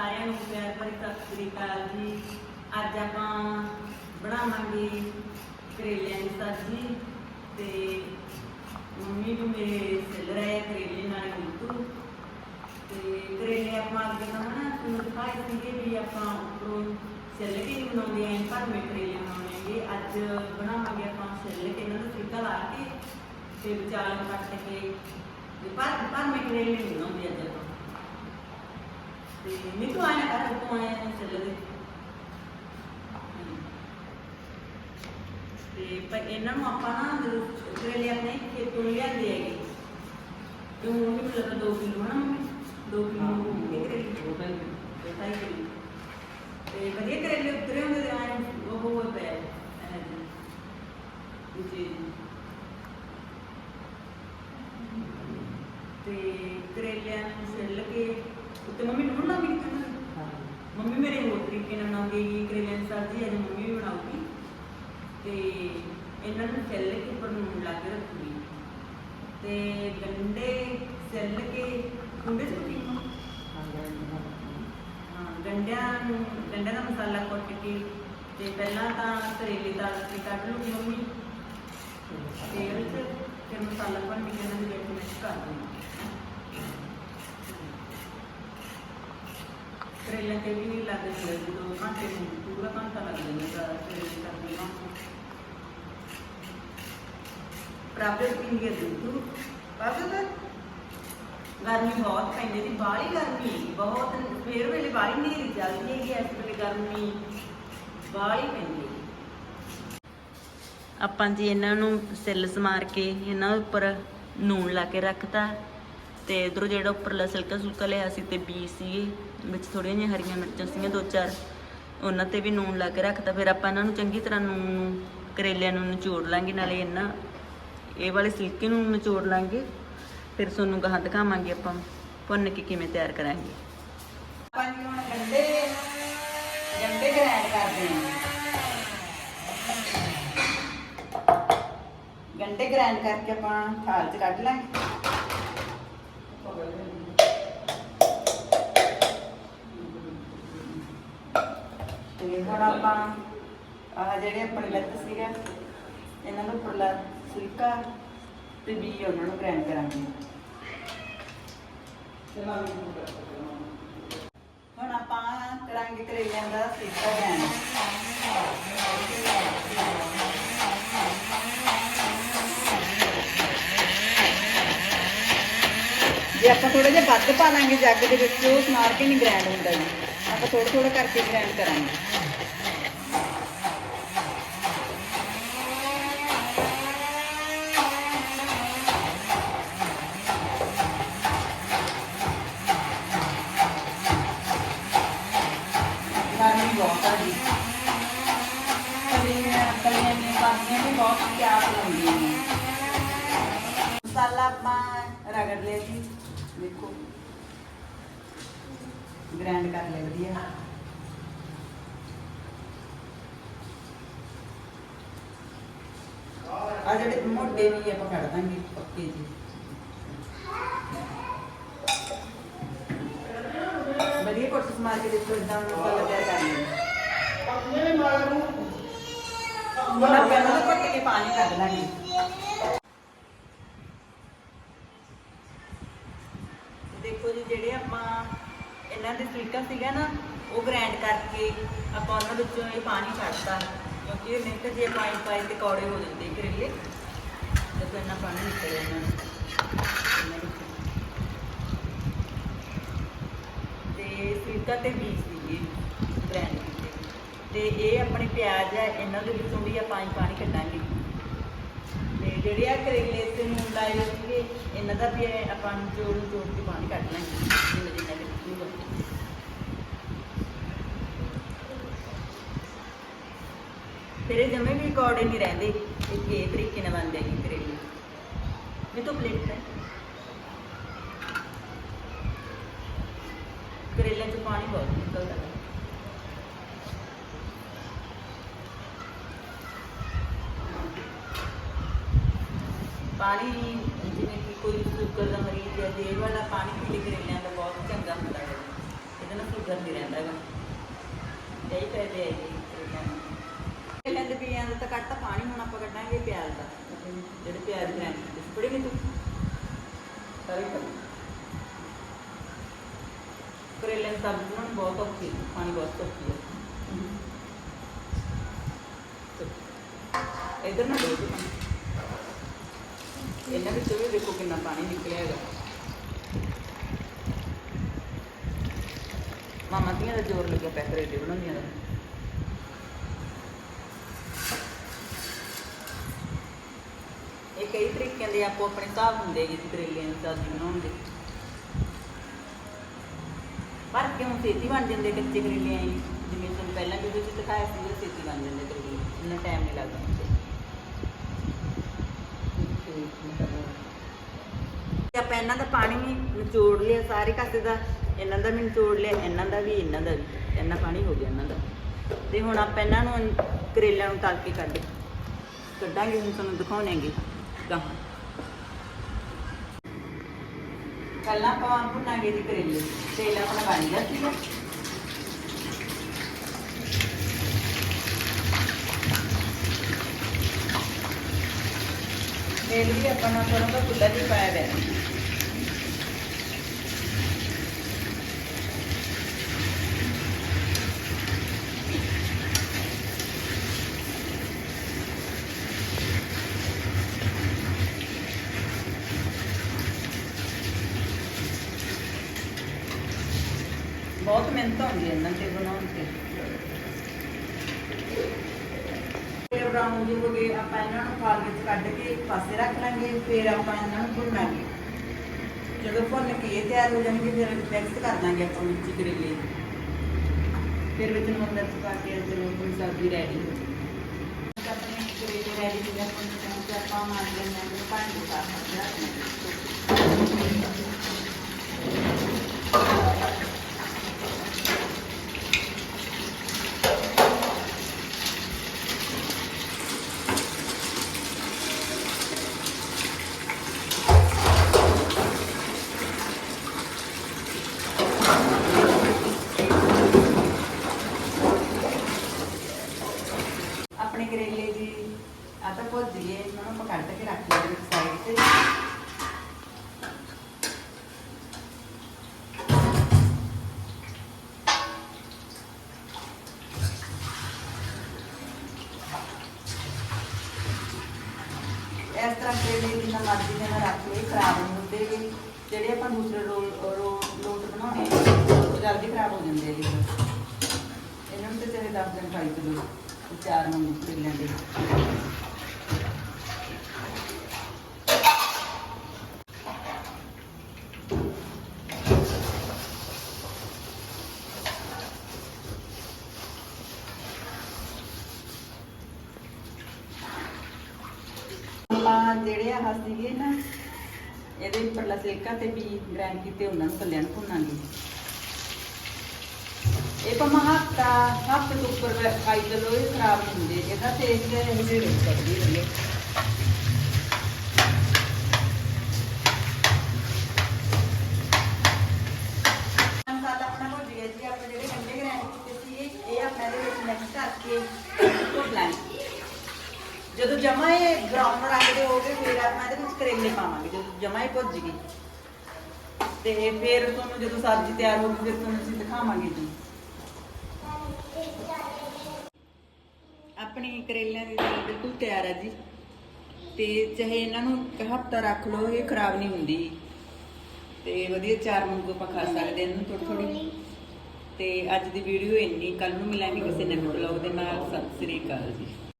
ਸਾਰਿਆਂ ਨੂੰ ਪਿਆਰ ਭਰੀ ਸਤਿ ਸ੍ਰੀ ਅਕਾਲ ਜੀ। ਅੱਜ ਆਪਾਂ ਬਣਾਵਾਂਗੇ ਕਰੇਲਿਆਂ ਦੀ ਸਬਜ਼ੀ ਤੇ ਮੰਮੀ ਵੀ ਮੇਰੇ ਸਿਲ ਰਹੇ ਕਰੇਲੇ ਨਾਲ ਗੁੱਟੂ ਤੇ ਕਰੇਲੇ ਆਪਾਂ ਅੱਗੇ ਤਾਂ ਹਨਾ ਤੁਹਾਨੂੰ ਦਿਖਾਏ ਸੀਗੇ ਵੀ ਆਪਾਂ ਉੱਪਰੋਂ ਛਿੱਲ ਕੇ ਹੀ ਬਣਾਉਂਦੇ ਆਂ ਪਰ ਮੈਂ ਕਰੇਲੇ ਬਣਾਉਣਗੇ ਅੱਜ ਬਣਾਵਾਂਗੇ ਆਪਾਂ ਛਿੱਲ ਕੇ ਇਹਨਾਂ ਨੂੰ ਸਿੱਕਾ ਲਾ ਕੇ ਤੇ ਵਿਚਾਲੋਂ ਕੱਟ ਕੇ ਤੇ ਪਰ ਪਰ ਮੈਂ ਕਰੇਲੇ ਨਹੀਂ ਬਣਾਉਂਦੀ ਅੱਜ ਆਪਾਂ। ਤੇ ਆਇਆ ਕਰ ਤੂੰ ਆਇਆ ਛਿੱਲ ਦੇ ਤੇ ਪਰ ਇਹਨਾਂ ਨੂੰ ਆਪਾਂ ਨਾ ਜਦੋਂ ਕਰੇਲੇ ਆਪਣੇ ਖੇਤੋਂ ਲਿਆਂਦੇ ਹੈਗੇ ਤੇ ਉਹ ਵੀ ਮਤਲਬ 2 ਕਿਲੋ ਹਨਾ 2 ਕਿਲੋ ਹੋਣਗੇ ਕਰੇਲੇ ਦੋ ਢਾਈ ਕਿਲੋ ਤੇ ਵਧੀਆ ਕਰੇਲੇ ਉਤਰੇ ਹੁੰਦੇ ਤੇ ਆਏ ਉਹ ਹੋਏ ਪਏ ਜੀ ਤੇ ਕਰੇਲਿਆਂ ਨੂੰ ਛਿੱਲ ਕੇ ਉੱਤੇ ਮੰਮੀ ਨੂੰ ਨਾ ਵੀ ਕਹਿੰਦਾ ਮੰਮੀ ਮੇਰੇ ਹੋਰ ਤਰੀਕੇ ਨਾਲ ਬਣਾਉਂਦੀ ਕਰੇਲਿਆਂ ਦੀ ਸਬਜ਼ੀ ਅੱਜ ਮੰਮੀ ਵੀ ਬਣਾਉਗੀ ਤੇ ਇਹਨਾਂ ਨੂੰ ਛਿੱਲ ਕੇ ਉੱਪਰ ਨੂਨ ਲਾ ਕੇ ਰੱਖੂਗੀ। ਤੇ ਗੰਡੇ ਛਿੱਲ ਕੇ ਗੁੰਡੇ ਸੁੱਟੀ ਹਾਂ ਗੰਡਿਆਂ ਨੂੰ ਗੰਡਿਆਂ ਦਾ ਮਸਾਲਾ ਕੁੱਟ ਕੇ ਤੇ ਪਹਿਲਾਂ ਤਾਂ ਕਰੇਲੇ ਦਾ ਤੇ ਕੱਢ ਲੂਗੀ ਮੰਮੀ। ਤੇਲ 'ਚ ਫਿਰ ਮਸਾਲਾ ਭੰਨ ਕੇ ਇਹਨਾਂ ਦੇ ਵਿੱਚ ਮਿਕਸ ਕਰ ਦੂੰਗੀ ਕਰੇਲੇ ਤੇ ਵੀ ਨਹੀਂ ਲੱਗਦੇ ਹੁੰਦੇ ਜਦੋਂ ਘੰਟੇ ਨੂੰ ਪੂਰਾ ਘੰਟਾ ਲੱਗ ਜਾਂਦਾ ਕਰੇਲੇ ਕਰਦੇ ਨਾ। ਪ੍ਰਾਪਤ ਪਿੰਗੇ ਦੁੱਧ ਪ੍ਰਾਪਤ ਗਰਮੀ ਬਹੁਤ ਪੈਂਦੀ ਸੀ, ਬਾਹਲੀ ਗਰਮੀ ਬਹੁਤ। ਫੇਰ ਵੇਲੇ ਬਾਹਲੀ ਨਹੀਂ ਚੱਲਦੀ ਹੈਗੀ, ਇਸ ਵੇਲੇ ਗਰਮੀ ਬਾਹਲੀ ਪੈਂਦੀ ਆਪਾਂ ਜੀ ਇਹਨਾਂ ਨੂੰ ਸਿੱਲ ਸਮਾਰ ਕੇ ਇਹਨਾਂ ਉੱਪਰ ਨੂਣ ਲਾ ਕੇ ਰੱਖਤਾ। ਤੇ ਇਧਰੋਂ ਜਿਹੜਾ ਉੱਪਰਲਾ ਸਿਲਕਾ ਸੁਲਕਾ ਲਿਆ ਸੀ ਤੇ ਬੀ ਸੀ ਵਿੱਚ ਥੋੜੀਆਂ ਜਿਹੀਆਂ ਹਰੀਆਂ ਮਿਰਚਾਂ ਸੀਗੀਆਂ, ਦੋ ਚਾਰ। ਉਹਨਾਂ ਤੇ ਵੀ ਨੂਣ ਲਾ ਕੇ ਰੱਖਤਾ, ਫਿਰ ਆਪਾਂ ਇਹਨਾਂ ਨੂੰ ਚੰਗੀ ਤਰ੍ਹਾਂ ਨੂਣ ਨੂੰ, ਕਰੇਲਿਆਂ ਨੂੰ ਨਿਚੋੜ ਲਾਂਗੇ, ਨਾਲੇ ਇਹਨਾਂ ਇਹ ਵਾਲੇ ਸਿਲਕੇ ਨੂੰ ਨਿਚੋੜ ਲਾਂਗੇ, ਫਿਰ ਤੁਹਾਨੂੰ ਗਾਹ ਦਿਖਾਵਾਂਗੇ ਆਪਾਂ ਭੁੰਨ ਕੇ ਕਿਵੇਂ ਤਿਆਰ ਕਰਾਂਗੇ। ਆਪਾਂ ਜੀ ਹੁਣ ਗੰਡੇ ਗੰਡੇ ਗ੍ਰੈਂਡ ਕਰਦੇ ਹਾਂ। ਗੰਡੇ ਗ੍ਰੈਂਡ ਕਰਕੇ ਆਪਾਂ ਥਾਲ 'ਚ ਕੱਢ ਲਾਂਗੇ। ਤੇ ਹੁਣ ਆਪਾਂ ਆਹ ਜਿਹੜੇ ਆਪਣੇ ਲੱਤ ਸੀਗਾ, ਇਹਨਾਂ ਨੂੰ ਉੱਪਰਲਾ ਸਿਲਕਾ ਤੇ ਵੀ ਉਹਨਾਂ ਨੂੰ ਗ੍ਰੈਂਡ ਕਰਾਂਗੇ। ਹੁਣ ਆਪਾਂ ਕਰਾਂਗੇ ਕਰੇਲਿਆਂ ਦਾ ਸਿਲਕਾ ਗ੍ਰੈਂਡ ਜੇ ਆਪਾਂ ਥੋੜਾ ਜਿਹਾ ਵੱਧ ਪਾ ਲਾਂਗੇ ਜੱਗ ਦੇ ਵਿੱਚ, ਉਹ ਸਮਾਰ ਕੇ ਨਹੀਂ ਗ੍ਰੈਂਡ ਹੁੰਦਾ ਜੀ। ਆਪਾਂ ਥੋੜਾ ਥੋੜਾ ਕਰਕੇ ਗ੍ਰੈਂਡ ਕਰਾਂਗੇ। ਗ੍ਰੈਂਡ ਕਰ ਲਿਆ ਵਧੀਆ ਆ ਜਿਹੜੇ ਮੋਟੇ ਵੀ ਆਪਾਂ ਕੱਢ ਦਾਂਗੇ ਪੱਕੇ ਜੀ ਵਧੀਆ ਕੋਸ਼ਿਸ਼ ਮਾਰ ਕੇ ਦੇਖੋ ਇਦਾਂ ਮਸਾਲਾ ਤਿਆਰ ਕਰ ਲਿਆ ਹੁਣ ਆਪਾਂ ਇਹਨਾਂ ਨੂੰ ਘੁੱਟ ਕੇ ਪਾਣੀ ਕੱਢ ਲਾਂਗੇ ਦੇਖੋ ਜੀ ਜਿਹੜੇ ਆਪਾਂ ਇਹਨਾਂ ਸੀਗਾ ਨਾ, ਉਹ ਗ੍ਰਾਈਂਡ ਕਰਕੇ ਆਪਾਂ ਉਹਨਾਂ ਵਿੱਚੋਂ ਇਹ ਪਾਣੀ ਛੱਡਤਾ। ਕਿਉਂਕਿ ਇਹ ਨਹੀਂ ਤਾਂ ਜੇ ਪਾਣੀ ਪਾਈ ਤੇ ਕੌੜੇ ਹੋ ਜਾਂਦੇ ਕਰੇਲੇ ਤੇ ਫਿਰ ਪਾਣੀ ਨਿਕਲ ਜਾਂਦਾ ਤੇ ਸਿਲਕਾ ਤੇ ਬੀਜ ਸੀਗੇ ਗ੍ਰਾਈਂਡ ਕੀਤੇ। ਤੇ ਇਹ ਆਪਣੇ ਪਿਆਜ਼ ਹੈ, ਇਹਨਾਂ ਦੇ ਵਿੱਚੋਂ ਵੀ ਆਪਾਂ ਪਾਣੀ ਕੱਢਾਂਗੇ। ਤੇ ਜਿਹੜੇ ਆ ਕਰੇਲੇ ਤੇ ਨੂਨ ਲਾਏ ਸੀਗੇ, ਇਹਨਾਂ ਦਾ ਵੀ ਆਪਾਂ ਜੋੜ ਜੋੜ ਕੇ ਪਾਣੀ ਕੱਢ ਲਾਂਗੇ। ਜਿੰਨਾ ਜਿੰਨਾ ਨਿਕਲੂਗਾ। ਤੇਰੇ ਜਮੇ ਵੀ ਕੌੜੇ ਨਹੀਂ ਰਹਿੰਦੇ। ਇਹ ਇਹ ਤਰੀਕੇ ਨਾਲ ਬਣਦੇ ਨੇ ਕਰੇਲੇ ਇਹ ਤੋਂ ਪਲੇਟ ਹੈ ਕਰੇਲਿਆਂ 'ਚ ਪਾਣੀ ਬਹੁਤ ਨਿਕਲਦਾ। ਪਾਣੀ ਜਿਵੇਂ ਕਿ ਕੋਈ ਸ਼ੂਗਰ ਦਾ ਮਰੀਜ਼ ਹੈ ਦੇਰ ਵਾਲਾ ਪਾਣੀ ਪੀ ਕੇ ਕਰੇਲਿਆਂ ਦਾ ਬਹੁਤ ਚੰਗਾ ਹੁੰਦਾ ਹੈ। ਇਹਦੇ ਨਾਲ ਸ਼ੂਗਰ ਕਰਦੀ ਰਹਿੰਦਾ ਹੈਗਾ। ਇਹੀ ਫਾਇਦੇ ਹੈ ਜੀ ਪਹਿਲਾਂ ਦੇ ਬੀਆਂ ਦਾ ਤਾਂ ਕੱਟਾ ਪਾਣੀ ਹੁਣ ਆਪਾਂ ਕੱਢਾਂਗੇ ਪਿਆਜ਼ ਦਾ ਜਿਹੜੇ ਪਿਆਜ਼ ਗ੍ਰੈਂਡ ਕੀਤੇ ਸੀ ਪੜੇਗੀ ਤੂੰ ਸਾਰੇ ਕਰ ਕਰੇਲੇ ਦੀ ਸਬਜ਼ੀ ਬਣਾਉਣੀ ਬਹੁਤ ਔਖੀ ਹੈ, ਪਾਣੀ ਬਹੁਤ ਔਖੀ ਹੈ। ਇਧਰ ਨਾ ਦੋ ਇਹਨਾਂ ਵਿੱਚੋਂ ਵੀ ਦੇਖੋ ਕਿੰਨਾ ਪਾਣੀ ਨਿਕਲਿਆ ਹੈਗਾ। ਮਾਮਾ ਦੀਆਂ ਦਾ ਜ਼ੋਰ ਲੱਗਿਆ ਪਿਆ, ਕਰੇਲੇ ਬਣਾਉਂਦੀਆਂ ਦਾ ਇਹ ਕਈ ਤਰੀਕਿਆਂ ਦੇ ਆਪੋ ਆਪਣੇ ਹਿਸਾਬ ਹੁੰਦੇ ਜੀ ਕਰੇਲਿਆਂ ਨੂੰ ਸਬਜ਼ੀ ਬਣਾਉਣ ਦੇ। ਪਰ ਕਿਉਂ ਛੇਤੀ ਬਣ ਜਾਂਦੇ ਕੱਚੇ ਕਰੇਲੇ ਆਈ ਜਿਵੇਂ ਤੁਹਾਨੂੰ ਪਹਿਲਾਂ ਵੀਡੀਓ 'ਚ ਦਿਖਾਇਆ ਸੀ, ਉਹ ਛੇਤੀ ਬਣ ਜਾਂਦੇ ਕਰੇਲੇ। ਇੰਨਾ ਟਾਈਮ ਨਹੀਂ ਲੱਗਦਾ ਤੇ ਆਪਾਂ ਇਹਨਾਂ ਦਾ ਪਾਣੀ ਨਿਚੋੜ ਲਿਆ, ਸਾਰੇ ਕਾਸੇ ਦਾ। ਇਹਨਾਂ ਦਾ ਵੀ ਨਿਚੋੜ ਲਿਆ, ਇਹਨਾਂ ਦਾ ਵੀ, ਇਹਨਾਂ ਦਾ ਵੀ। ਇੰਨਾ ਪਾਣੀ ਹੋ ਗਿਆ ਇਹਨਾਂ ਦਾ। ਤੇ ਹੁਣ ਆਪਾਂ ਇਹਨਾਂ ਨੂੰ ਕਰੇਲਿਆਂ ਨੂੰ ਤਲ ਕੇ ਕੱਢ ਕੱਢਾਂਗੇ, ਹੁਣ ਤੁਹਾਨੂੰ ਦਿਖਾਉਣਾਂਗੇ ਗਾਹਾਂ। ਪਹਿਲਾਂ ਆਪਾਂ ਭੁੰਨਾਂਗੇ ਜੀ ਕਰੇਲੇ। ਤੇਲ ਆਪਣਾ ਬਣ ਗਿਆ ਸੀਗਾ ਤੇਲ ਵੀ ਆਪਾਂ ਨੂੰ ਥੋੜਾ ਜਿਹਾ ਖੁੱਲਾ ਜਿਹਾ ਪਾਇਆ ਹੋਇਆ। ਬਹੁਤ ਮਿਹਨਤ ਹੁੰਦੀ ਹੈ ਇਹਨਾਂ ਤੇ ਬਣਾਉਣ ਤੇ। ਫਿਰ ਬਰਾਊਨ ਜੀ ਹੋ ਗਏ ਆਪਾਂ ਇਹਨਾਂ ਨੂੰ ਫਾਲ ਵਿੱਚ ਕੱਢ ਕੇ ਇੱਕ ਪਾਸੇ ਰੱਖ ਲਾਂਗੇ ਫਿਰ ਆਪਾਂ ਇਹਨਾਂ ਨੂੰ ਭੁੰਨਾਂਗੇ। ਜਦੋਂ ਭੁੰਨ ਕੇ ਇਹ ਤਿਆਰ ਹੋ ਜਾਣਗੇ ਫਿਰ ਮਿਕਸ ਕਰ ਦਾਂਗੇ ਆਪਾਂ ਹੀ ਕਰੇਲੇ। ਫਿਰ ਵਿੱਚ ਨੂੰ ਮਿਰਚ ਪਾ ਕੇ ਸਬਜ਼ੀ ਰੈਡੀ ਹੋ ਜਾਊਗੀ ਆਪਣੇ ਕਰੇਲੇ ਰੈਡੀ ਹੋ ਜਾਣ ਤੇ ਆਪਾਂ ਮਾਰ ਲੈਂਦੇ ਹਾਂ ਪਾਣੀ ਪਾ ਆਪਣੇ ਕਰੇਲੇ ਜੀ ਆ ਤਾਂ ਭੁੱਜ ਗਏ, ਇਹਨਾਂ ਨੂੰ ਆਪਾਂ ਕੱਢ ਕੇ ਰੱਖ ਇਸ ਤਰ੍ਹਾਂ ਕਰੇਲੇ ਜਿੰਨਾ ਮਰਜ਼ੀ ਦੇ ਨਾਲ ਰੱਖ ਲਏ ਖਰਾਬ ਨਹੀਂ ਹੁੰਦੇ ਗੇ। ਜਿਹੜੇ ਆਪਾਂ ਦੂਸਰੇ ਰੋਲ ਲੋਟ ਬਣਾਉਣੇ ਉਹ ਜਲਦੀ ਖਰਾਬ ਹੋ ਜਾਂਦੇ ਆ ਇਹਨਾਂ ਨੂੰ ਤੇ ਚਾਹੇ 10 ਦਿਨ ਖਾਈ ਚਲੋ ਚਾਰ ਮੰਗੂ ਕਰੇਲਿਆਂ ਜਿਹੜੇ ਆ ਸੀਗੇ ਨਾ, ਇਹਦੇ ਉੱਪਰਲਾ ਸਿਲਕਾ ਤੇ ਵੀ ਗ੍ਰਾਈਂਡ ਕੀਤੇ ਉਹਨਾਂ ਨੂੰ ਕੱਲਿਆਂ ਨੂੰ ਭੁੰਨਾਂਗੇ ਇਹ ਭਾਵੇਂ ਹਫਤਾ ਹਫ਼ਤੇ ਤੋਂ ਉੱਪਰ ਖਾਈ ਚੱਲੋ ਇਹ ਖਰਾਬ ਹੁੰਦੇ ਇਹਦਾ ਟੇਸਟ ਇਹ ਜਿਹੇ ਇਹਦੇ ਵਿੱਚ ਮਿਕਸ ਕਰਕੇ ਜਦੋਂ ਜਮਾ ਇਹ ਬਰਾਊਨ ਰੰਗ ਦੇ ਹੋ ਗਏ ਫਿਰ ਆਪਾਂ ਇਹਦੇ ਵਿੱਚ ਕਰੇਲੇ ਪਾਵਾਂਗੇ, ਜਦੋਂ ਜਮਾ ਇਹ ਭੁੱਜ ਗਈ। ਤੇ ਫਿਰ ਤੁਹਾਨੂੰ ਜਦੋਂ ਸਬਜ਼ੀ ਤਿਆਰ ਹੋ ਗਈ, ਫਿਰ ਤੁਹਾਨੂੰ ਅਸੀਂ ਦਿਖਾਵਾਂਗੇ ਜੀ। ਆਪਣੀ ਕਰੇਲਿਆਂ ਦੀ ਦਾਲ ਬਿਲਕੁਲ ਤਿਆਰ ਹੈ ਜੀ। ਤੇ ਚਾਹੇ ਇਹਨਾਂ ਨੂੰ ਹਫਤਾ ਰੱਖ ਲਓ, ਇਹ ਖਰਾਬ ਨਹੀਂ ਹੁੰਦੀ। ਤੇ ਵਧੀਆ ਚਾਰ ਮੰਗੋ ਆਪਾਂ ਖਾ ਸਕਦੇ ਇਹਨੂੰ ਥੋੜੀ ਥੋੜੀ ਤੇ ਅੱਜ ਦੀ ਵੀਡੀਓ ਇੰਨੀ ਕੱਲ ਨੂੰ ਮਿਲਾਂਗੇ ਕਿਸੇ ਨਵੇਂ ਬਲੌਗ ਦੇ ਨਾਲ। ਸਤਿ ਸ੍ਰੀ ਅਕਾਲ ਜੀ।